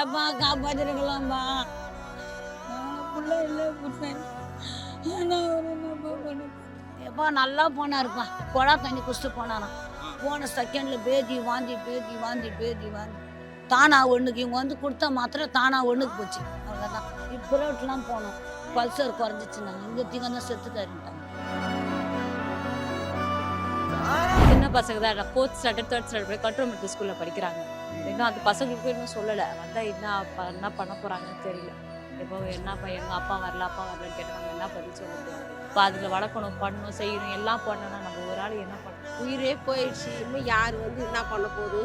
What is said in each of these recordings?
அப்பா காப்பாற்றிருக்கலாம்ப்பா பிள்ளை இல்லை புருஷன் நான் ஒரு என்னப்பா எப்பா நல்லா போனாருப்பா. குழா தண்ணி குடிச்சிட்டு போனாராம். போன செகண்ட்ல பேதி வாந்தி பேதி வாந்தி பேதி வாந்தி. தானா ஒண்ணுக்கு இவங்க வந்து கொடுத்தா மாத்திர தானா ஒண்ணுக்கு போச்சு. அவ்வளோதான் இப்போ போனோம். பல்சர் குறைஞ்சிச்சுனாங்க இங்கே தீங்க தான் தருட்டாங்க சின்ன பசங்க தான் fourth standard third standard control matric ஸ்கூலில் படிக்கிறாங்க. இன்னும் அந்த பசங்களுக்கு இன்னும் சொல்லலை. வந்தால் என்ன என்ன பண்ண போகிறாங்கன்னு தெரியல. எப்போ என்ன எங்கள் அப்பா வரல அப்பா வரலன்னு கேட்டாங்க. என்ன பதில் சொல்ல இப்போ அதில் வளர்க்கணும் பண்ணணும் செய்யணும் எல்லாம் பண்ணணும் நம்ம ஒரு ஆள் என்ன பண்ணணும் உயிரே போயிடுச்சு. இன்னும் யார் வந்து என்ன பண்ண போகுது?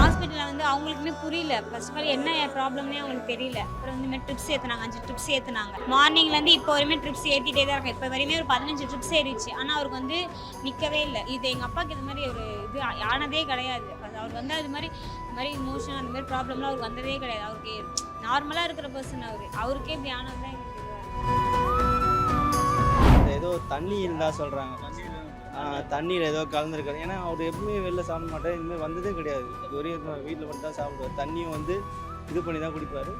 ஹாஸ்பிட்டலில் வந்து அவங்களுக்குமே புரியல. ஃபர்ஸ்ட் ஆஃப் ஆல் என்ன ப்ராப்ளம்னே அவங்களுக்கு தெரியல. அப்புறம் வந்து மாதிரி ட்ரிப்ஸ் ஏற்றினாங்க அஞ்சு ட்ரிப்ஸ் ஏற்றுனாங்க மார்னிங்லேருந்து இப்போ வரையுமே ட்ரிப்ஸ் ஏற்றிட்டே தான் இருக்காங்க. இப்போ வரையுமே ஒரு பதினஞ்சு ட்ரிப்ஸ் ஏறிச்சு ஆனால் அவருக்கு வந்து நிற்கவே இல்லை. இது எங்கள் அப்பாவுக்கு இது மாதிரி ஒரு இது ஆனதே கிடையாது. அது அவர் வந்து அது மாதிரி இந்த மாதிரி இமோஷன் அந்த மாதிரி ப்ராப்ளம்லாம் அவருக்கு வந்ததே கிடையாது. அவருக்கு நார்மலாக இருக்கிற பர்சன் அவர். அவருக்கே இப்படி ஆனது தான் ஏதோ தண்ணி இருந்தா சொல்றாங்க. ஆ, தண்ணியில் ஏதோ கலந்துருக்காரு. ஏன்னா அவர் எப்பவுமே வெளில சாப்பிட மாட்டார். இனிமேல் வந்ததே கிடையாது. ஒரே வீட்டில் மட்டும் தான் சாப்பிடுவார். தண்ணியும் வந்து இது பண்ணி தான் குடிப்பார்.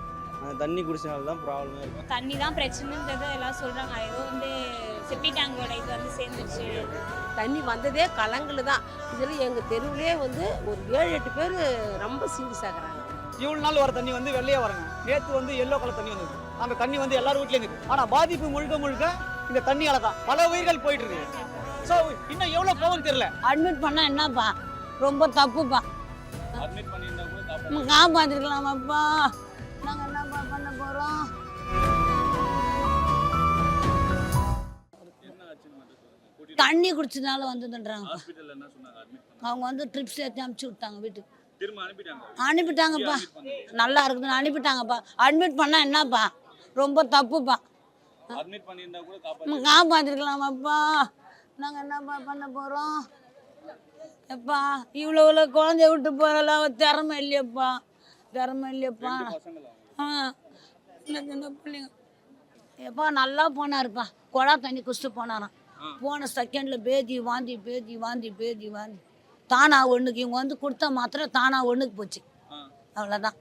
அந்த தண்ணி குடிச்சனால தான் ப்ராப்ளமே இருக்கும் தண்ணி தான் பிரச்சனைன்றதை எல்லாம் சொல்கிறாங்க ஏதோ வந்து செப்டி டேங்கோட இது வந்து சேர்ந்துருச்சு தண்ணி வந்ததே கலங்கல் தான். இதில் எங்கள் தெருவிலே வந்து ஒரு ஏழு எட்டு பேர் ரொம்ப சீரியஸ் ஆகுறாங்க இவ்வளவு நாள் வர தண்ணி வந்து வெள்ளையா வருங்க. நேத்து வந்து எல்லோ கலர் தண்ணி வந்தது. அந்த தண்ணி வந்து எல்லாரும் வீட்லயும் இருக்கு. ஆனா பாதிப்பு முழுக்க முழுக்க இந்த தண்ணியால தான். பல உயிர்கள் போயிட்டு இருக்கு. ஸோ இன்னும் எவ்வளவு போகும்னு தெரியல. அட்மிட் பண்ணா என்னப்பா? ரொம்ப தப்புப்பா. நம்ம காப்பாத்திருக்கலாமாப்பா? நாங்க என்னப்பா பண்ண போறோம்? தண்ணி குடிச்சதுனால வந்ததுன்றாங்க. அவங்க வந்து ட்ரிப்ஸ் ஏற்றி அனுப்பிச்சு விட்டாங்க வீட்டுக்கு. அனுப்பிட்டாங்கப்பா. நல்லா இருக்குதுன்னு அனுப்பிட்டாங்கப்பா. அட்மிட் பண்ணா என்னப்பா? ரொம்ப தப்புப்பா. காப்பாத்திருக்கலாமாப்பா? நாங்க என்னப்பா பண்ண போறோம்? எப்பா இவ்வளோ இவ்வளோ குழந்தைய விட்டு அவ திறமை இல்லையப்பா. திறமை இல்லையப்பா. ஆ. சின்ன சின்ன பிள்ளைங்க. எப்பா நல்லா போனாருப்பா. குழா தண்ணி குடிச்சிட்டு போனாராம். போன செகண்ட்ல பேதி வாந்தி பேதி வாந்தி பேதி வாந்தி. தானா ஒண்ணுக்கு இவங்க வந்து கொடுத்தா மாத்திரம் தானா ஒண்ணுக்கு போச்சு. அவ்வளோதான்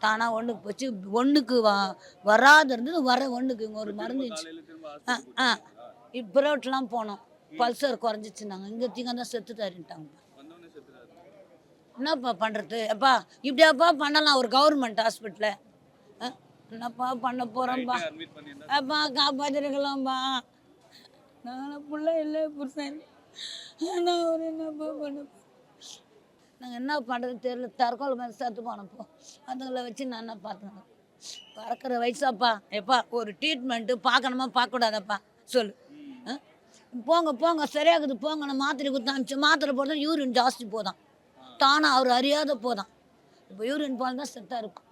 தானா ஒண்ணுக்கு போச்சு. ஒண்ணுக்கு வ வராது இருந்தது வர ஒண்ணுக்கு இவங்க ஒரு மருந்து இருந்துச்சு. ஆ ஆ. இப்போ போனோம். பல்சர் குறைஞ்சிச்சுனாங்க இங்கே தீங்க தான் செத்துட்டாருன்ட்டாங்க. என்னப்பா பண்ணுறது அப்பா இப்படியாப்பா பண்ணலாம். ஒரு கவர்மெண்ட் ஹாஸ்பிட்டலில் என்னப்பா பண்ண போகிறோம்ப்பா அப்பா காப்பாற்றிருக்கலாம்ப்பா நான் பிள்ளை இல்லை புருஷன். நான் ஒரு என்னப்பா பண்ண நாங்கள் என்ன பண்ணுறது தெரியல. தற்கொலை மாதிரி சத்து போனப்போ அதுங்களை வச்சு நான் என்ன பார்த்தேன்? பறக்கிற வயசாப்பா. எப்பா ஒரு ட்ரீட்மெண்ட்டு பார்க்கணுமா? பார்க்கக்கூடாதப்பா? சொல்லு. ஆ? போங்க போங்க சரியாகுது போங்க. நான் மாத்திரை கொடுத்து அனுப்பிச்சு மாத்திரை போடுறது யூரின் ஜாஸ்தி போதான். தானாக அவர் அறியாத போதான். இப்போ யூரின் போனால் தான் செத்தாக இருக்கும்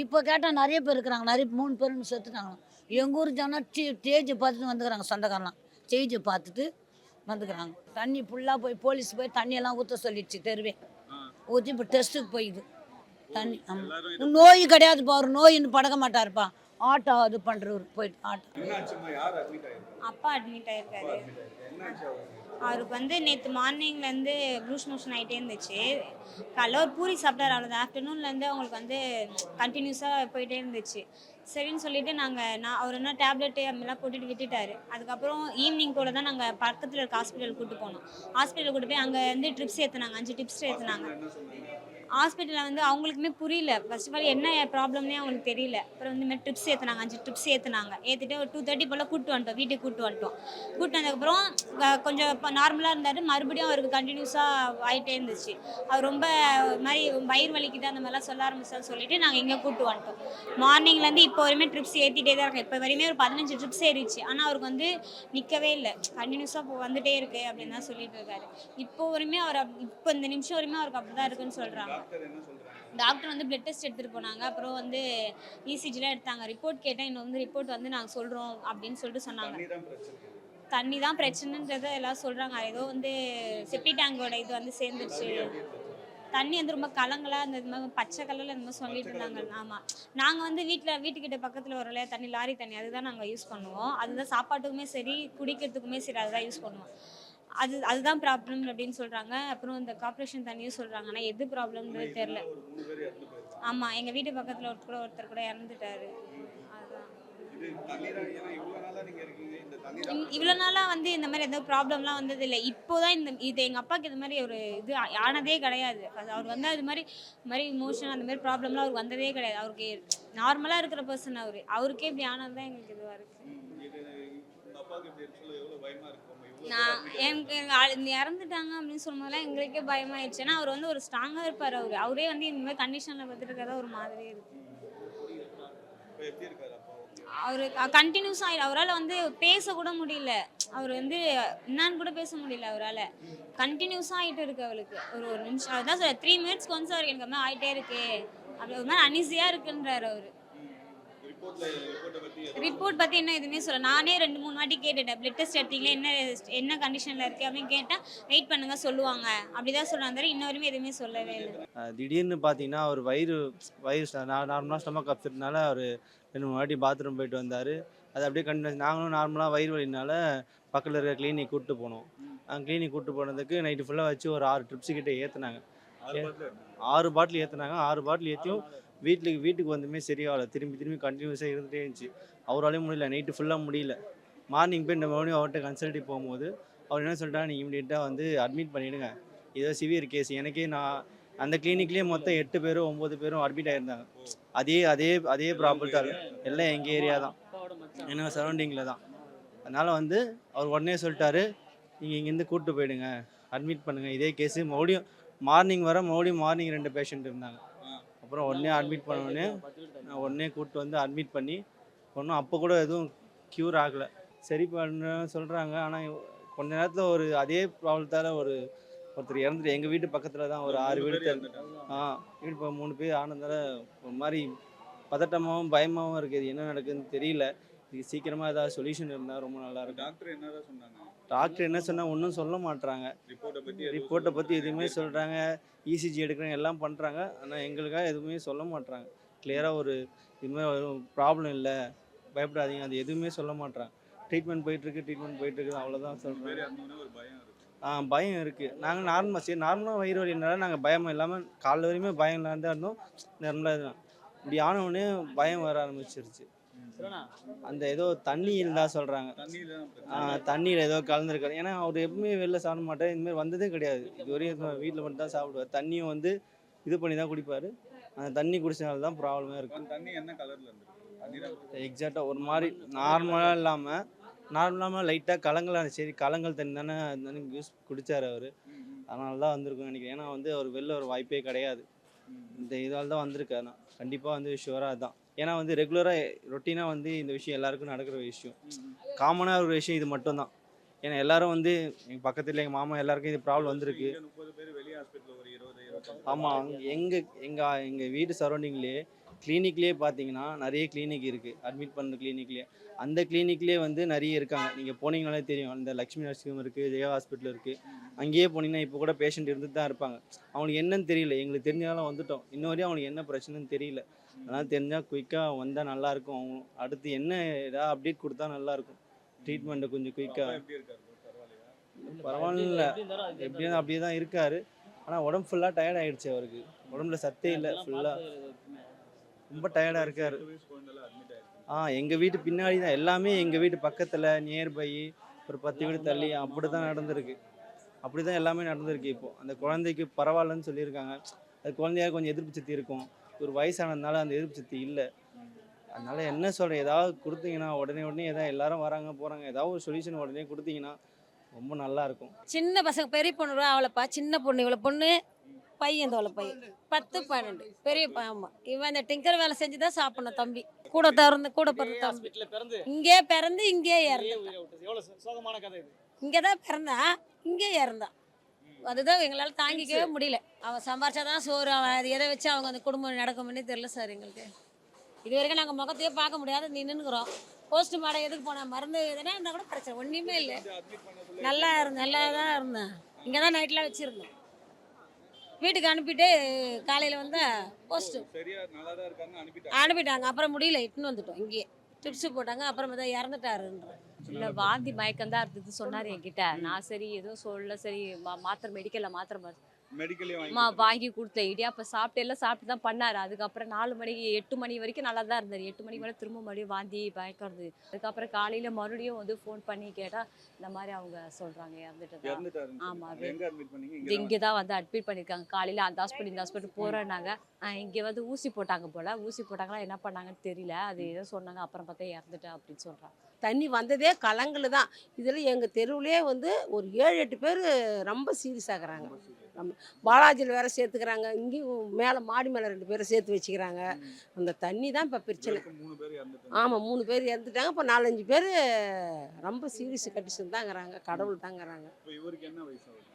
இப்போ கேட்டால் நிறைய பேர் இருக்கிறாங்க. நிறைய மூணு பேர் செத்துட்டாங்க. எங்கள் ஊர் ஜனம் ஸ்டே ஸ்டேஜை பார்த்துட்டு வந்துக்கிறாங்க சொந்தக்காரலாம் ஸ்டேஜை பார்த்துட்டு வந்துக்கிறாங்க. தண்ணி ஃபுல்லாக போய் போலீஸ் போய் தண்ணியெல்லாம் ஊற்ற சொல்லிடுச்சு தெருவே. ஊற்றி இப்போ டெஸ்ட்டுக்கு போயிது. தண்ணி ஆமாம் நோய் கிடையாதுப்பா அவர் நோயின்னு படக்க மாட்டாருப்பா. ஆட்டோ இது பண்ணுறவர் போயிட்டு ஆட்டோ. அப்பா அட்மிட் ஆயிருக்காரு. அவருக்கு? வந்து நேற்று மார்னிங்லேருந்து ப்ளூஸ் மோஷன் ஆகிட்டே இருந்துச்சு. காலைல ஒரு பூரி சாப்பிட்டாரு அவ்வளோதான் ஆஃப்டர்நூன்லேருந்து அவங்களுக்கு வந்து கண்டினியூஸாக போயிட்டே இருந்துச்சு. சரின்னு சொல்லிட்டு நாங்கள் நான் அவர் என்ன டேப்லெட்டு அப்படிலாம் போட்டுட்டு விட்டுட்டாரு. அதுக்கப்புறம் ஈவினிங் போல தான் நாங்கள் பக்கத்தில் இருக்க ஹாஸ்பிட்டல் கூட்டு போனோம். ஹாஸ்பிட்டல் கூட்டு போய் அங்கே வந்து ட்ரிப்ஸ் ஏற்றினாங்க அஞ்சு ட்ரிப்ஸ் ஏற்றினாங்க ஹாஸ்பிட்டலில் வந்து அவங்களுக்குமே புரியல. ஃபர்ஸ்ட் ஆஃப் ஆல் என்ன ப்ராப்ளம்னே அவங்களுக்கு தெரியல. அப்புறம் வந்து மாதிரி ட்ரிப்ஸ் ஏற்றுனாங்க அஞ்சு ட்ரிப்ஸ் ஏற்றுனாங்க ஏற்றிட்டு ஒரு டூ தேர்ட்டி போல் கூப்பிட்டு வந்துட்டோம். வீட்டுக்கு கூப்பிட்டு வந்துட்டோம். கூப்பிட்டு வந்ததுக்கப்புறம் கொஞ்சம் இப்போ நார்மலாக இருந்தார். மறுபடியும் அவருக்கு கண்டினியூஸாக ஆகிட்டே இருந்துச்சு. அவர் ரொம்ப மாதிரி வயிறு வலிக்குது அந்த மாதிரிலாம் சொல்ல ஆரம்பிச்சான்னு சொல்லிட்டு நாங்கள் இங்கே கூப்பிட்டு வந்துட்டோம். மார்னிங்லேருந்து இப்போ வரையுமே ட்ரிப்ஸ் ஏற்றிட்டே தான் இருக்கேன். இப்போ வரையுமே ஒரு பதினஞ்சு ட்ரிப்ஸ் ஏறிச்சு ஆனால் அவருக்கு வந்து நிற்கவே இல்லை. கண்டினியூஸாக வந்துட்டே இருக்கு அப்படின்னு தான் சொல்லிட்டு இருக்காரு. இப்போ வரையுமே அவர் அப்- இப்போ இந்த நிமிஷம் வரையுமே அவருக்கு அப்படி தான் இருக்குன்னு சொல்கிறாங்க டாக்டர் வந்து பிளட் டெஸ்ட் எடுத்துகிட்டு போனாங்க. அப்புறம் வந்து இசிஜிலாம் எடுத்தாங்க. ரிப்போர்ட் கேட்டேன் இன்னும் வந்து ரிப்போர்ட் வந்து நாங்கள் சொல்கிறோம் அப்படின்னு சொல்லிட்டு சொன்னாங்க. தண்ணி தான் பிரச்சனைன்றதை எல்லாம் சொல்கிறாங்க ஏதோ வந்து செப்டி டேங்கோட இது வந்து சேர்ந்துருச்சு. தண்ணி வந்து ரொம்ப கலங்கலாக அந்த இது மாதிரி பச்சை கலரில் இந்த மாதிரி சொல்லிட்டு இருந்தாங்க. ஆமாம் நாங்கள் வந்து வீட்டில் வீட்டுக்கிட்ட பக்கத்தில் வர இல்லையா தண்ணி லாரி தண்ணி அதுதான் நாங்கள் யூஸ் பண்ணுவோம். அதுதான் சாப்பாட்டுக்குமே சரி குடிக்கிறதுக்குமே சரி அதுதான் யூஸ் பண்ணுவோம். அது அதுதான் ப்ராப்ளம் அப்படின்னு சொல்கிறாங்க அப்புறம் இந்த கார்ப்பரேஷன் தண்ணியும் சொல்கிறாங்க ஆனால் எது ப்ராப்ளம்ன்றது தெரில ஆமாம் எங்கள் வீட்டு பக்கத்தில் ஒரு கூட ஒருத்தர் கூட இறந்துட்டாரு. இவ்வளோ நாளாக வந்து இந்த மாதிரி எந்த ப்ராப்ளம்லாம் வந்தது இல்லை இப்போதான் இந்த இது எங்கள் அப்பாவுக்கு இது மாதிரி ஒரு இது ஆனதே கிடையாது. அது அவர் வந்து அது மாதிரி மாதிரி இமோஷன் அந்த மாதிரி ப்ராப்ளம்லாம் அவருக்கு வந்ததே கிடையாது. அவருக்கு நார்மலாக இருக்கிற பர்சன் அவர். அவருக்கே இப்படி ஆனது தான் எங்களுக்கு இதுவாக இருக்குது நான் எனக்கு இந்த இறந்துட்டாங்க அப்படின்னு சொல்லும்போதெல்லாம் எங்களுக்கே பயமாயிடுச்சு ஏன்னா அவர் வந்து ஒரு ஸ்ட்ராங்காக இருப்பார் அவர் அவரே வந்து இந்த மாதிரி கண்டிஷனில் பார்த்துட்டு இருக்கிறதா ஒரு மாதிரியே இருக்கு அவர் கண்டினியூஸாக அவரால் வந்து பேச கூட முடியல அவர் வந்து என்னன்னு கூட பேச முடியல அவரால் கண்டினியூஸ் ஆகிட்டு இருக்கு அவளுக்கு ஒரு ஒரு நிமிஷம் அதான் சொல்ல த்ரீ மினிட்ஸ் கொஞ்சம் அவருக்கு எனக்கு மாதிரி ஆகிட்டே இருக்கு அப்படி ஒரு மாதிரி அன்இசியாக இருக்குன்றாரு அவர் ரிப்போர்ட் பற்றி என்ன எதுவுமே சொல்ல நானே ரெண்டு மூணு வாட்டி கேட்டுட்டேன். பிளட் டெஸ்ட் எடுத்தீங்களே என்ன என்ன கண்டிஷனில் இருக்குது அப்படின்னு கேட்டால் வெயிட் பண்ணுங்க சொல்லுவாங்க. அப்படிதான் சொல்கிறாங்க தவிர இன்ன வரையும் எதுவுமே சொல்லவே இல்லை. திடீர்னு பார்த்தீங்கன்னா அவர் வயிறு வயிறு நார்மலாக ஸ்டமக் அப்செட்னால அவர் ரெண்டு மூணு வாட்டி பாத்ரூம் போயிட்டு வந்தார். அது அப்படியே கண்டினியூஸ் நாங்களும் நார்மலாக வயிறு வலினால பக்கத்தில் இருக்கிற கிளினிக் கூப்பிட்டு போனோம். அங்கே கிளினிக் கூப்பிட்டு போனதுக்கு நைட்டு ஃபுல்லாக வச்சு ஒரு ஆறு ட்ரிப்ஸ் கிட்ட ஏற்றுனாங்க ஆறு பாட்டில் ஏற்றுனாங்க ஆறு பாட்டில் ஏற்றியும் வீட்டுக்கு வீட்டுக்கு வந்துமே சரியாகல திரும்பி திரும்பி கண்டினியூஸாக இருந்துகிட்டே இருந்துச்சு. அவராலையும் முடியல நைட்டு ஃபுல்லாக முடியல. மார்னிங் போய் இந்த மறுபடியும் அவர்கிட்ட கன்சல்ட் போகும்போது அவர் என்ன சொல்லிட்டாங்க நீங்கள் இமீடியட்டாக வந்து அட்மிட் பண்ணிவிடுங்க ஏதோ சிவியர் கேஸ் எனக்கே நான் அந்த கிளினிக்லேயே மொத்தம் எட்டு பேரும் ஒம்பது பேரும் அட்மிட் ஆகிருந்தாங்க அதே அதே அதே ப்ராப்ளம் தான் எல்லாம் எங்கள் ஏரியா தான். என்ன சரௌண்டிங்கில் தான். அதனால் வந்து அவர் உடனே சொல்லிட்டாரு நீங்கள் இங்கேருந்து கூப்பிட்டு போயிடுங்க. அட்மிட் பண்ணுங்கள் இதே கேஸு மறுபடியும் மார்னிங் வர மறுபடியும் மார்னிங் ரெண்டு பேஷண்ட் இருந்தாங்க. அப்புறம் உடனே அட்மிட் பண்ண உடனே நான் உடனே கூப்பிட்டு வந்து அட்மிட் பண்ணி ஒன்றும் அப்போ கூட எதுவும் க்யூர் ஆகலை. சரி பண்ண சொல்கிறாங்க ஆனால் கொஞ்ச நேரத்தில் ஒரு அதே ப்ராப்ளத்தால் ஒரு ஒருத்தர் இறந்துட்டு எங்கள் வீட்டு பக்கத்தில் தான் ஒரு ஆறு வீடு ஆ வீடு இப்போ மூணு பேர் ஆனதால் ஒரு மாதிரி பதட்டமாகவும் பயமாகவும் இருக்குது என்ன நடக்குதுன்னு தெரியல. இதுக்கு சீக்கிரமாக ஏதாவது சொல்யூஷன் இருந்தால் ரொம்ப நல்லா இருக்கும் டாக்டர் என்னதான் சொன்னாங்க? டாக்டர் என்ன சொன்னால் ஒன்றும் சொல்ல மாட்றாங்க. ரிப்போர்ட்டை பத்தி ரிப்போர்ட்டை பற்றி எதுவுமே சொல்கிறாங்க இசிஜி எடுக்கிறாங்க எல்லாம் பண்ணுறாங்க ஆனால் எங்களுக்காக எதுவுமே சொல்ல மாட்றாங்க. கிளியராக ஒரு இதுமாதிரி ப்ராப்ளம் இல்லை. பயப்படாதீங்க. அது எதுவுமே சொல்ல மாட்றாங்க. ட்ரீட்மெண்ட் போயிட்டுருக்கு ட்ரீட்மெண்ட் போயிட்டுருக்கு. அவ்வளோதான் இருக்கு. ஆ பயம் இருக்குது நாங்கள் நார்மலாக சரி நார்மலாக வயிறு வலினால நாங்கள் பயம் இல்லாமல் காலைல வரையுமே பயம் இல்லாம தான் இருந்தோம். நார்மலாக இப்படி ஆன உடனே பயம் வர ஆரம்பிச்சிருச்சு. அந்த ஏதோ தண்ணி இருந்தால் சொல்கிறாங்க தண்ணியில தான் ஏதோ கலந்துருக்காரு. ஏன்னா அவர் எப்பவுமே வெளில சாப்பிட மாட்டார். இந்தமாதிரி வந்ததே கிடையாது. இதுவரையும் வீட்டில் மட்டும் தான் சாப்பிடுவார். தண்ணியும் வந்து இது பண்ணி தான் குடிப்பார். அந்த தண்ணி குடிச்சனால தான் ப்ராப்ளமே இருக்கும் தண்ணி என்ன கலர்ல தான் எக்ஸாக்டாக ஒரு மாதிரி நார்மலாக இல்லாமல் நார்மலாக லைட்டாக கலங்கலாக சரி கலங்கல் தண்ணி தானே தண்ணி யூஸ் குடித்தார் அவர். அதனால தான் வந்திருக்கும்னு நினைக்கிறேன். ஏன்னா வந்து அவர் வெளில ஒரு வாய்ப்பே கிடையாது. இந்த இதால் தான் வந்திருக்காரு. நான் கண்டிப்பாக வந்து ஷுவராக அதுதான் ஏன்னா வந்து ரெகுலராக ரொட்டீனாக வந்து இந்த விஷயம் எல்லாருக்கும் நடக்கிற விஷயம். காமனாக ஒரு விஷயம் இது மட்டும்தான். ஏன்னா எல்லாரும் வந்து எங்கள் பக்கத்தில் எங்கள் மாமா எல்லாருக்கும் இது ப்ராப்ளம் வந்திருக்கு. இங்க முப்பது பேர் வெளியே ஹாஸ்பிட்டல் ஒரு இருபது இருபத்தஞ்சு ஆமாம் எங்கள் எங்கள் எங்கள் வீட்டு சரௌண்டிங்லேயே கிளினிக்லேயே பார்த்தீங்கன்னா நிறைய கிளினிக் இருக்குது அட்மிட் பண்ணுற கிளினிக்லேயே அந்த கிளினிக்லேயே வந்து நிறைய இருக்காங்க. நீங்கள் போனீங்கனாலே தெரியும். அந்த லக்ஷ்மி நர்சிங் இருக்குது ஜெயா ஹாஸ்பிட்டல் இருக்குது அங்கேயே போனீங்கன்னா இப்போ கூட பேஷண்ட் இருந்துட்டு தான் இருப்பாங்க. அவங்களுக்கு என்னன்னு தெரியல. எங்களுக்கு தெரிஞ்சதால வந்துட்டோம். இன்ன வரையும் அவங்களுக்கு என்ன பிரச்சனைன்னு தெரியல. அதனால் தெரிஞ்சால் குயிக்காக வந்தால் நல்லாயிருக்கும். அவங்க அடுத்து என்ன ஏதாவது அப்டேட் கொடுத்தா நல்லாயிருக்கும். ட்ரீட்மெண்ட்டை கொஞ்சம் குயிக்காக பரவாயில்ல. எப்படியும் அப்படியே தான் இருக்காரு. ஆனால் உடம்பு ஃபுல்லாக டயர்ட் ஆயிடுச்சு அவருக்கு. உடம்புல சத்தே இல்லை ஃபுல்லாக ரொம்ப டயர்டாக இருக்காரு. ஆ எங்கள் வீட்டு பின்னாடி தான் எல்லாமே எங்கள் வீட்டு பக்கத்தில் நியர்பை ஒரு பத்து வீடு தள்ளி அப்படி தான் நடந்திருக்கு. அப்படி தான் எல்லாமே நடந்திருக்கு இப்போ. அந்த குழந்தைக்கு பரவாயில்லன்னு சொல்லியிருக்காங்க. அது குழந்தையாக கொஞ்சம் எதிர்ப்பு சக்தி இருக்கும். ஒரு வயசானதுனால அந்த எதிர்ப்பு சக்தி இல்லை. அதனால என்ன சொல்கிறேன் ஏதாவது கொடுத்தீங்கன்னா உடனே உடனே ஏதாவது எல்லாரும் வராங்க போகிறாங்க ஏதாவது ஒரு சொல்யூஷன் உடனே கொடுத்தீங்கன்னா ரொம்ப நல்லா இருக்கும். சின்ன பசங்க பெரிய பொண்ணு அவளைப்பா சின்ன பொண்ணு இவ்வளோ பொண்ணு பையன் தோலை பையன். பத்து பன்னெண்டு. பெரிய பையன் ஆமாம் இவன் இந்த டிங்கர் வேலை செஞ்சு தான் சாப்பிடணும் தம்பி. கூட திறந்து கூட பிறந்த தம்பி. இங்கே பிறந்து. இங்கே இறந்து இங்கே தான் பிறந்தான் இங்கே இறந்தான். அதுதான் எங்களால் தாங்கிக்கவே முடியல. அவன் சம்பாரிச்சாதான் சோறு அவன் அது எதை வச்சு அவங்க அந்த குடும்பம் நடக்கும்னே தெரியல சார் எங்களுக்கு. இது வரைக்கும் நாங்கள் முகத்தையே பார்க்க முடியாத நின்றுக்கிறோம் போஸ்ட் மாடம் எதுக்கு போனேன் மருந்து எதுனா இருந்தால் கூட பிரச்சனை ஒன்றுமே இல்லை. நல்லா இருந்தேன் நல்லா தான் இருந்தேன். இங்கே தான் நைட்லாம் வச்சுருந்தோம் வீட்டுக்கு அனுப்பிட்டு காலையில் வந்தால் போஸ்ட்டு அனுப்பிட்டாங்க. அப்புறம் முடியல இட்டுன்னு வந்துட்டோம் இங்கேயே. டிப்ஸ் போட்டாங்க அப்புறம் தான் இறந்துட்டாருன்ற. இல்ல வாந்தி மயக்கம் தான் இருந்தது சொன்னாரு என்கிட்ட. நான் சரி எதுவும் சொல்லல சரி மா- மாத்திரை மெடிக்கல்ல மாத்திரை அம்மா வாங்கி கொடுத்தேன். இடியாப்பம் சாப்பிட்டு எல்லாம் சாப்பிட்டு தான் பண்ணாரு. அதுக்கப்புறம் நாலு மணிக்கு எட்டு மணி வரைக்கும் நல்லா தான் இருந்தார். எட்டு மணிக்கு மேலே திரும்ப மறுபடியும் வாந்தி பயக்கம் இருந்தது அதுக்கப்புறம் காலையில மறுபடியும் வந்து ஃபோன் பண்ணி கேட்டா இந்த மாதிரி அவங்க சொல்றாங்க இறந்துட்டு இறந்துட்டாரு ஆமா, அது எங்க அட்மிட் பண்ணீங்க? இது இங்க தான் வந்து அட்மிட் பண்ணியிருக்காங்க காலையில் அந்த ஹாஸ்பிட்டல் இந்த ஹாஸ்பிட்டல் போகிறேன்னாங்க இங்கே வந்து ஊசி போட்டாங்க போல். ஊசி போட்டாங்களா என்ன பண்ணாங்கன்னு தெரியல. அது ஏதோ சொன்னாங்க. அப்புறம் பார்த்தா இறந்துட்டேன் அப்படின்னு சொல்கிறாங்க தண்ணி வந்ததே கலங்கல் தான் இதில் எங்கள் தெருவுலேயே வந்து ஒரு ஏழு எட்டு பேர் ரொம்ப சீரியஸ் ஆகுறாங்க. நம்ம பாலாஜியில் வேற சேர்த்துக்கிறாங்க. இங்கேயும் மேலே மாடி மேலே ரெண்டு பேரை சேர்த்து வச்சுக்கிறாங்க. அந்த தண்ணி தான் இப்போ பிரச்சனை. ஆமாம் மூணு பேர் இறந்துட்டாங்க. இப்போ நாலஞ்சு பேர் ரொம்ப சீரியஸ் கண்டிஷன் தாங்கிறாங்க. கடவுள் தாங்கிறாங்க. இப்போ இவருக்கு என்ன வயசு ஆகுது?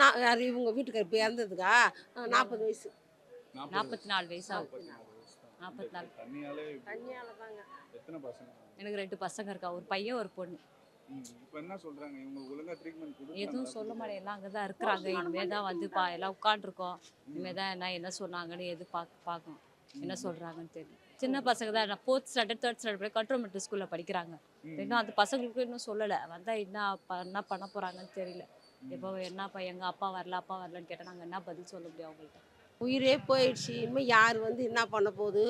நான் யார் இவங்க வீட்டுக்கார் இப்போ இறந்ததுக்கா? நாற்பது வயசு. நாற்பத்தி நாலு வயசு ஆகுது நாற்பத்தி நாலு தண்ணியாலே தாங்க. எத்தனை பசங்க? எனக்கு ரெண்டு பசங்க இருக்கா. ஒரு பையன் ஒரு பொண்ணு. இப்போ என்ன சொல்றாங்க? இவங்க ஒழுங்கா ட்ரீட்மெண்ட் கொடுத்து எதுவும் சொல்ல மாட்டேன். எல்லாம் அங்கே தான் இருக்கிறாங்க இனிமேல் தான் வந்து பா எல்லாம் உட்காண்ட்ருக்கோம் இனிமேல் தான் என்ன என்ன சொன்னாங்கன்னு எது பார்க்க பார்க்கணும் என்ன சொல்கிறாங்கன்னு தெரியல. சின்ன பசங்க தான். நான் ஃபோர்த் ஸ்டாண்டர்ட் தேர்ட் ஸ்டாண்டர்ட் கண்ட்ரோல்மெண்ட் ஸ்கூலில் படிக்கிறாங்க. இன்னும் அந்த பசங்களுக்கு இன்னும் சொல்லலை. வந்தால் என்ன ப- என்ன பண்ண போகிறாங்கன்னு தெரியல. இப்போ என்னப்பா எங்கள் அப்பா வரல அப்பா வரலன்னு கேட்டால் நாங்கள் என்ன பதில் சொல்ல முடியும் அவங்கள்ட்ட? உயிரே போயிடுச்சு. இனிமேல் யார் வந்து என்ன பண்ண போகுது?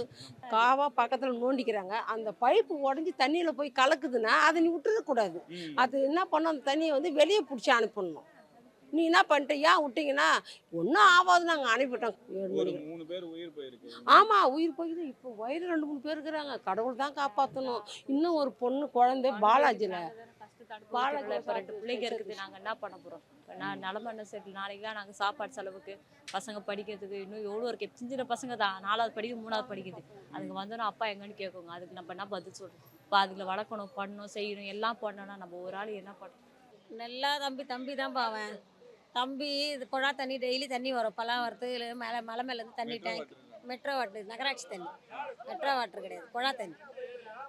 காவா பக்கத்தில் நோண்டிக்கிறாங்க. அந்த பைப்பு உடஞ்சி தண்ணியில் போய் கலக்குதுன்னா அதை நீ விட்டுறக்கூடாது. அது என்ன பண்ணும்? அந்த தண்ணியை வந்து வெளியே பிடிச்சி அனுப்பிடணும் நீ என்ன பண்ணிட்ட? ஏன் விட்டீங்கன்னா ஒன்றும் ஆகாது நாங்கள் அனுப்பிட்டோம். ஏழு ஒரு மணிக்கு மூணு பேர் உயிர் போயிருக்கு. ஆமாம் உயிர் போகுது இப்போ வயிறு ரெண்டு மூணு பேர் இருக்கிறாங்க. கடவுள் தான் காப்பாற்றணும் இன்னும் ஒரு பொண்ணு குழந்தை பாலாஜியில் பாலகில் இப்போ ரெண்டு பிள்ளைங்க இருக்குது நாங்கள் என்ன பண்ண போகிறோம் நான் நிலம என்ன சரி நாளைக்கெலாம் நாங்கள் சாப்பாடு செலவுக்கு பசங்க படிக்கிறதுக்கு இன்னும் எவ்வளோ இருக்கு? சின்ன சின்ன பசங்க தான். நாலாவது படிக்குது மூணாவது படிக்குது. அதுங்க வந்தோன்னா அப்பா எங்கன்னு கேட்குங்க. அதுக்கு நம்ம என்ன பதில் சொல்கிறோம் இப்போ அதுல வளர்க்கணும் பண்ணணும் செய்யணும் எல்லாம் பண்ணணும்னா நம்ம ஒரு ஆள் என்ன பண்ணணும் நல்லா தம்பி தம்பி தான் பாவன் தம்பி இது குழா தண்ணி டெய்லி தண்ணி வரும். பலாவரத்து மேலே மலை மேலேருந்து தண்ணி டேங்க். மெட்ரோ வாட்டர் நகராட்சி தண்ணி. மெட்ரோ வாட்டர் கிடையாது குழா தண்ணி.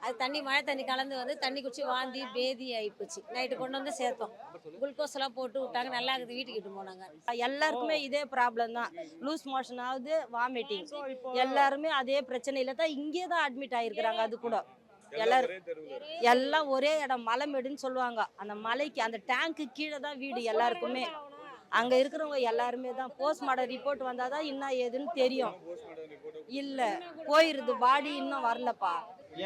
அது தண்ணி மழை தண்ணி கலந்து வந்து தண்ணி குடிச்சு வாந்தி பேதி ஆயிப்போச்சு. நைட்டு கொண்டு வந்து சேர்த்தோம். குளுக்கோஸ் எல்லாம் போட்டு விட்டாங்க. நல்லா இருக்குது. வீட்டுக்கு போனாங்க. எல்லாருக்குமே இதே ப்ராப்ளம் தான். லூஸ் மோஷன் ஆகுது வாமிட்டிங் எல்லாருமே அதே பிரச்சனையில தான் இங்கே தான் அட்மிட் ஆயிருக்கிறாங்க அது கூட. எல்லாரும் எல்லாம் ஒரே இடம். மலைமேடுன்னு சொல்லுவாங்க. அந்த மலைக்கு அந்த டேங்க்கு கீழே தான் வீடு எல்லாருக்குமே. அங்க இருக்கிறவங்க எல்லாருமே தான். போஸ்ட்மார்ட்டம் ரிப்போர்ட் வந்தால் தான் என்ன ஏதுன்னு தெரியும். இல்ல போயிருது. பாடி இன்னும் வரலப்பா.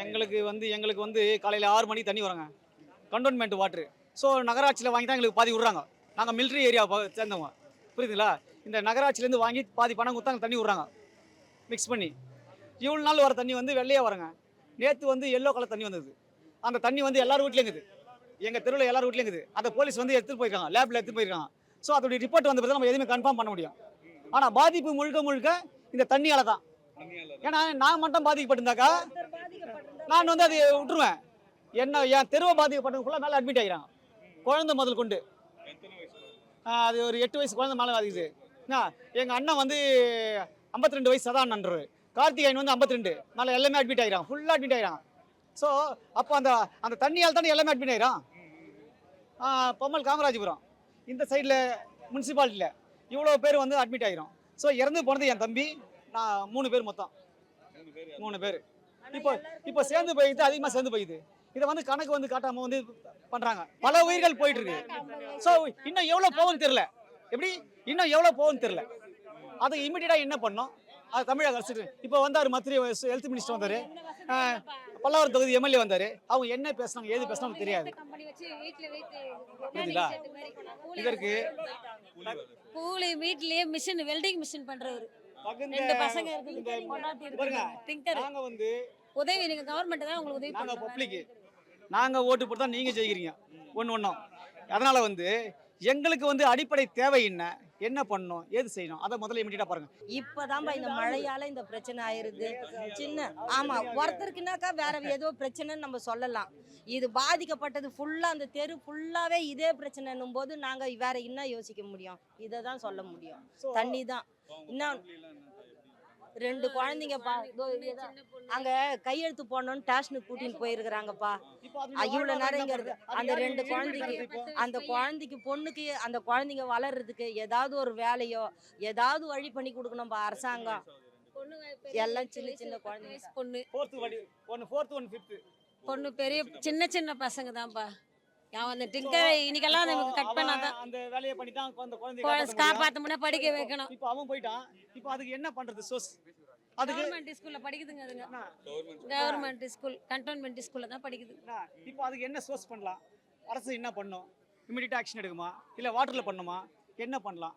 எங்களுக்கு வந்து எங்களுக்கு வந்து காலையில் ஆறு மணிக்கு தண்ணி வராங்க. கண்டோன்மெண்ட் வாட்ரு ஸோ நகராட்சியில் வாங்கி தான் எங்களுக்கு பாதி விட்றாங்க. நாங்கள் மிலிட்ரி ஏரியா சேர்ந்தவங்க. புரியுதுங்களா? இந்த நகராட்சியிலேருந்து வாங்கி பாதி பணம் கொடுத்தா தண்ணி விட்றாங்க. மிக்ஸ் பண்ணி. இவ்வளோ நாள் வர தண்ணி வந்து வெள்ளையாக வரங்க. நேற்று வந்து எல்லோ கலர் தண்ணி வந்தது. அந்த தண்ணி வந்து எல்லார் வீட்லேயும் இருக்குது. எங்கள் தெருவில் எல்லார் வீட்லேயும் இருக்குது. அந்த போலீஸ் வந்து எடுத்துகிட்டு போயிருக்காங்க. லேபில் எடுத்துகிட்டு போயிருக்காங்க. ஸோ அதோடைய ரிப்போர்ட் வந்த பிறகு நம்ம எதுவுமே கன்ஃபார்ம் பண்ண முடியும். ஆனால் பாதிப்பு முழுக்க முழுக்க இந்த தண்ணியால் தான். ஏன்னா நான் மட்டும் பாதிக்கப்பட்டிருந்தாக்கா நான் வந்து அதை விட்டுருவேன். என்ன என் தெருவை பாதிக்கப்பட்டவங்க ஃபுல்லாக மேலே அட்மிட் ஆகிறான் குழந்தை முதல் கொண்டு. அது ஒரு எட்டு வயசு குழந்தை மேலே பாதிக்குது. என்ன எங்கள் அண்ணன் வந்து 52 ரெண்டு வயசு சதா அண்ணன்றவர் கார்த்திகாயன் வந்து 52 ரெண்டு மேலே எல்லாமே அட்மிட் ஆகிறான் ஃபுல்லாக அட்மிட் ஆகிறான் ஸோ அப்போ அந்த அந்த தண்ணியால் தானே எல்லாமே அட்மிட் ஆகிறான் பொம்மல் காமராஜபுரம். இந்த சைடில் முனிசிபாலிட்டியில் இவ்வளோ பேர் வந்து அட்மிட் ஆகிரும் ஸோ இறந்து போனது என் தம்பி. நான் மூணு பேர் மொத்தம். மூணு பேர் மூணு பேர். இப்போ இப்போ சேர்ந்து போயிடுது அதிகமாக சேர்ந்து போயிடுது இதை வந்து கணக்கு வந்து காட்டாம வந்து பண்றாங்க. பல உயிர்கள் போயிட்டு இருக்கு ஸோ இன்னும் எவ்வளோ போகும்னு தெரியல. எப்படி? இன்னும் எவ்வளோ போகும்னு தெரியல. அதுக்கு இமிடியேட்டாக என்ன பண்ணோம்? அது தமிழக அரசு இப்போ வந்தார் மத்திய ஹெல்த் மினிஸ்டர் வந்தார். பல்லாவரம் தொகுதி எம்எல்ஏ வந்தார். அவங்க என்ன பேசுனாங்க ஏது பேசுனாங்க தெரியாது. புரியுதுங்களா இதற்கு கூலி வீட்லயே மிஷின் வெல்டிங் மிஷின் பண்றவர். பசங்க இருக்கு நாங்க வந்து உதவி நீங்க கவர்மெண்ட் தான் உங்களுக்கு உதவி நாங்க பண்ணுவாங்க பப்ளிக் நாங்க ஓட்டு போட்டு தான் நீங்க ஜெயிக்கிறீங்க. ஒன்று ஒன்றும் அதனால வந்து எங்களுக்கு வந்து அடிப்படை தேவை என்ன? என்ன பண்ணணும்? ஏது செய்யணும்? அதை முதல்ல இமீடியட்டா பாருங்க. இப்பதான்பா இந்த மழையால இந்த பிரச்சனை ஆயிருது. சின்ன ஆமா ஒருத்தருக்குனாக்கா வேற ஏதோ பிரச்சனைன்னு நம்ம சொல்லலாம். இது பாதிக்கப்பட்டது ஃபுல்லா அந்த தெரு ஃபுல்லாவே இதே பிரச்சனைன்னும் போது நாங்க வேற என்ன யோசிக்க முடியும்? இதை தான் சொல்ல முடியும். தண்ணி தான் இன்னும் ரெண்டு குழந்தைங்கப்பா. அங்க கையெழுத்து போடணும்னு டேஷனுக்கு கூட்டின்னு போயிருக்கிறாங்கப்பா. இவ்வளவு நேரம் இங்க இருக்கு அந்த ரெண்டு குழந்தைக்கு அந்த குழந்தைக்கு பொண்ணுக்கு அந்த குழந்தைங்க வளர்றதுக்கு ஏதாவது ஒரு வேலையோ ஏதாவது வழி பண்ணி கொடுக்கணும்பா அரசாங்கம். எல்லாம் சின்ன சின்ன குழந்தைங்க. பொண்ணு. பொண்ணு பெரிய சின்ன சின்ன பசங்க தான்ப்பா. அந்த டிங்கர் இன்னைக்கெல்லாம் நமக்கு கட் பண்ணாதான் அந்த வேலையை பண்ணி தான் அந்த குழந்தைய குழந்தை காப்பாத்த முடியும். காப்பாற்ற முடியா படிக்க வைக்கணும். இப்போ அவன் போயிட்டான். இப்போ அதுக்கு என்ன பண்றது சோர்ஸ் அதுக்கு கவர்மெண்ட் ஸ்கூல்ல படிக்குதுங்க அதுங்க? கவர்மெண்ட் ஸ்கூல் கண்டோன்மெண்ட் ஸ்கூல்ல தான் படிக்குது? இப்போ அதுக்கு என்ன சோர்ஸ் பண்ணலாம்? அரசு என்ன பண்ணும்? இமிடியட் ஆக்ஷன் எடுக்குமா? இல்லை வாட்டரில் பண்ணுமா? என்ன பண்ணலாம்?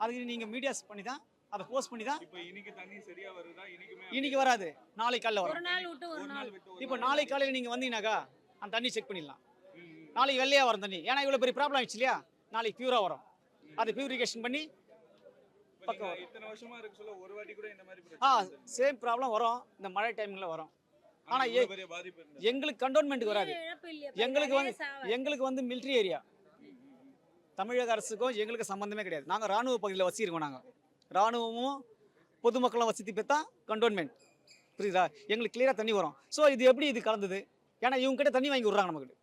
அதுக்கு நீங்கள் மீடியாஸ் பண்ணி தான் அதை போஸ்ட் பண்ணி தான் இப்போ இன்னைக்கு தண்ணி சரியா வருதா? இன்னைக்குமே இன்னைக்கு வராது. நாளைக்கு காலைல ஒரு வரும் நாள் நாள். நாள் இப்போ நாள் நாளைக்கு காலையில் நீங்கள் வந்தீங்கன்னாக்கா அந்த தண்ணி செக் பண்ணிடலாம். நாளைக்கு வெள்ளையாக வரும் தண்ணி. ஏன்னா இவ்வளோ பெரிய ப்ராப்ளம் ஆயிடுச்சு இல்லையா? நாளைக்கு பியூராக வரும். அதை பியூரிஃபிகேஷன் பண்ணி பக்கம் நீங்க இத்தனை வருஷமா இருக்கு சொல்ல ஒரு வாட்டி கூட இந்த மாதிரி ஆ. சேம் ப்ராப்ளம் வரும். இந்த மழை டைமில் வரும். ஆனா ஆனா இவ்வளவு ஏ- பெரிய பாதிப்பு இருந்தது. எங்களுக்கு கண்டோன்மெண்ட்டுக்கு வராது. எங்களுக்கு வந்து எங்களுக்கு வந்து மிலிட்ரி ஏரியா தமிழக அரசுக்கும் எங்களுக்கு சம்மந்தமே கிடையாது. நாங்கள் ராணுவ பகுதியில் வசிக்கிறோம் நாங்கள் ராணுவமும் பொதுமக்களும் வசதி பெற்றா கண்டோன்மெண்ட் புரியுதா? எங்களுக்கு கிளியராக தண்ணி வரும். ஸோ இது எப்படி இது கலந்தது? ஏன்னா இவங்க கிட்ட தண்ணி வாங்கி விட்றாங்க நமக்கு.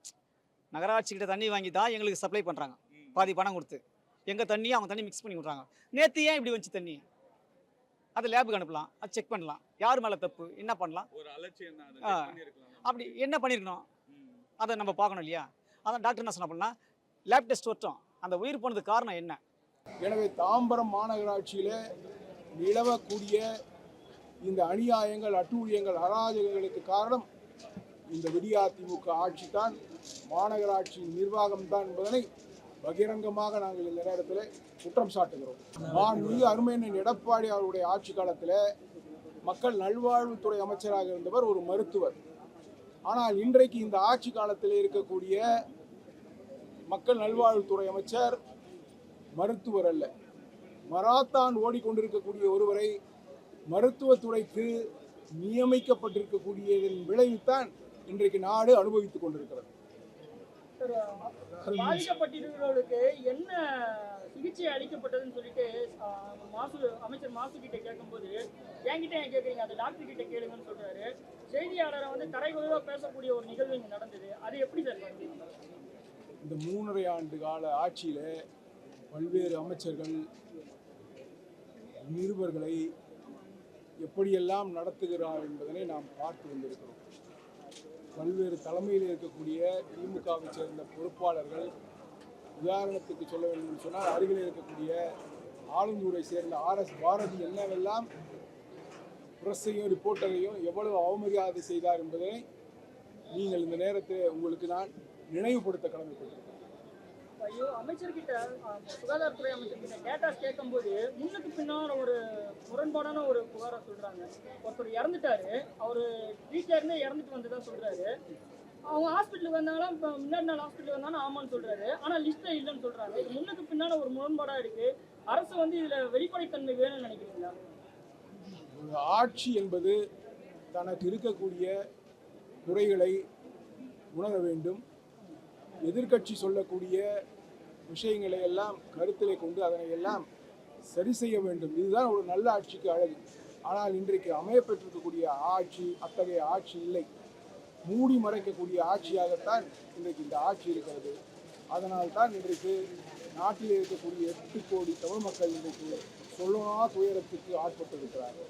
நகராட்சி கிட்ட தண்ணி வாங்கி தான் எங்களுக்கு சப்ளை பண்ணுறாங்க. பாதி பணம் கொடுத்து. எங்கள் தண்ணியை அவங்க தண்ணி மிக்ஸ் பண்ணி விட்றாங்க நேற்று ஏன் இப்படி வந்துச்சு தண்ணி? அதை லேபுக்கு அனுப்பலாம். அது செக் பண்ணலாம். யார் மேலே தப்பு? என்ன பண்ணலாம். அப்படி என்ன பண்ணியிருக்கணும். அதை நம்ம பார்க்கணும் இல்லையா? அதான் டாக்டர் என்ன சொன்ன அப்படின்னா லேப் டெஸ்ட் வரட்டும் அந்த உயிர் போனதுக்கு காரணம் என்ன? எனவே தாம்பரம் மாநகராட்சியிலே நிலவக்கூடிய இந்த அநியாயங்கள் அட்டூழியங்கள் அராஜகங்களுக்கு காரணம் இந்த விடியாதிமுக ஆட்சி தான். மாநகராட்சியின் நிர்வாகம் தான் என்பதனை பகிரங்கமாக நாங்கள் இந்த நேரத்தில் குற்றம் சாட்டுகிறோம். மாண்புமிகு அருமையனின் எடப்பாடி அவருடைய ஆட்சி காலத்தில் மக்கள் நல்வாழ்வுத்துறை அமைச்சராக இருந்தவர் ஒரு மருத்துவர். ஆனால் இன்றைக்கு இந்த ஆட்சி காலத்தில் இருக்கக்கூடிய மக்கள் நல்வாழ்வுத்துறை அமைச்சர் மருத்துவர் அல்ல. மராத்தான் ஓடிக்கொண்டிருக்கக்கூடிய ஒருவரை மருத்துவத்துறைக்கு நியமிக்கப்பட்டிருக்கக்கூடியதன் விளைவுத்தான் இன்றைக்கு நாடு அனுபவித்துக் கொண்டிருக்கிறது. பாதிக்கப்பட்டிருக்கிறவர்களுக்கு என்ன சிகிச்சை அளிக்கப்பட்டதுன்னு சொல்லிட்டு மாசு அமைச்சர் மாசு கிட்ட கேட்கும்போது என்கிட்ட ஏன் கேட்குறீங்க அந்த டாக்டர் கிட்ட கேளுங்கன்னு சொல்றாரு. செய்தியாளரை வந்து தரைகுறைவா பேசக்கூடிய ஒரு நிகழ்வு இங்கே நடந்தது. அது எப்படி சார் இந்த மூன்றரை ஆண்டு கால ஆட்சியில் பல்வேறு அமைச்சர்கள் நிருபர்களை எப்படியெல்லாம் நடத்துகிறார் என்பதனை நாம் பார்த்து வந்திருக்கிறோம். பல்வேறு தலைமையில் இருக்கக்கூடிய திமுகவை சேர்ந்த பொறுப்பாளர்கள் உதாரணத்துக்கு சொல்ல வேண்டும் என்று சொன்னால் அருகில் இருக்கக்கூடிய ஆளுநரை சேர்ந்த ஆர்எஸ் பாரதி என்னவெல்லாம் பிரஸ்ஸையும் ரிப்போர்ட்டரையும் எவ்வளவு அவமரியாதை செய்தார் என்பதை நீங்கள் இந்த நேரத்தில் உங்களுக்கு நான் நினைவுபடுத்த கடமைப்பட்டிருக்கிறேன். அமைச்சர்கிட்ட சுகாதாரத்துறை அமைச்சர்கிட்ட டேட்டாஸ் கேட்கும்போது முன்னுக்கு பின்னால ஒரு முரண்பாடான ஒரு புகாராக சொல்கிறாங்க ஒருத்தர் இறந்துட்டாரு. அவர் வீட்டிலேருந்தே இறந்துட்டு தான் சொல்கிறாரு அவங்க ஹாஸ்பிட்டலுக்கு வந்தாலும் இப்போ முன்னாடி நாள் ஹாஸ்பிட்டல் வந்தாலும் ஆமான்னு சொல்கிறாரு ஆனால் லிஸ்ட்டே இல்லைன்னு சொல்கிறாங்க இது முன்னுக்கு பின்னால ஒரு முரண்பாடாக இருக்குது அரசு வந்து இதில் வெளிப்படைத்தன்மை வேணும்னு நினைக்கிறீங்களா? ஒரு ஆட்சி என்பது தனக்கு இருக்கக்கூடிய குறைகளை உணர வேண்டும். எதிர்க்கட்சி சொல்லக்கூடிய விஷயங்களை எல்லாம் கருத்திலே கொண்டு அதனை எல்லாம் சரி செய்ய வேண்டும். இதுதான் ஒரு நல்ல ஆட்சிக்கு அழகு. ஆனால் இன்றைக்கு அமையப்பெற்றிருக்கக்கூடிய ஆட்சி அத்தகைய ஆட்சி இல்லை. மூடி மறைக்கக்கூடிய ஆட்சியாகத்தான் இன்றைக்கு இந்த ஆட்சி இருக்கிறது. அதனால் தான் இன்றைக்கு நாட்டில் இருக்கக்கூடிய எட்டு கோடி தமிழ் மக்கள் இன்றைக்கு சொல்லனா துயரத்துக்கு ஆட்பட்டிருக்கிறார்கள்.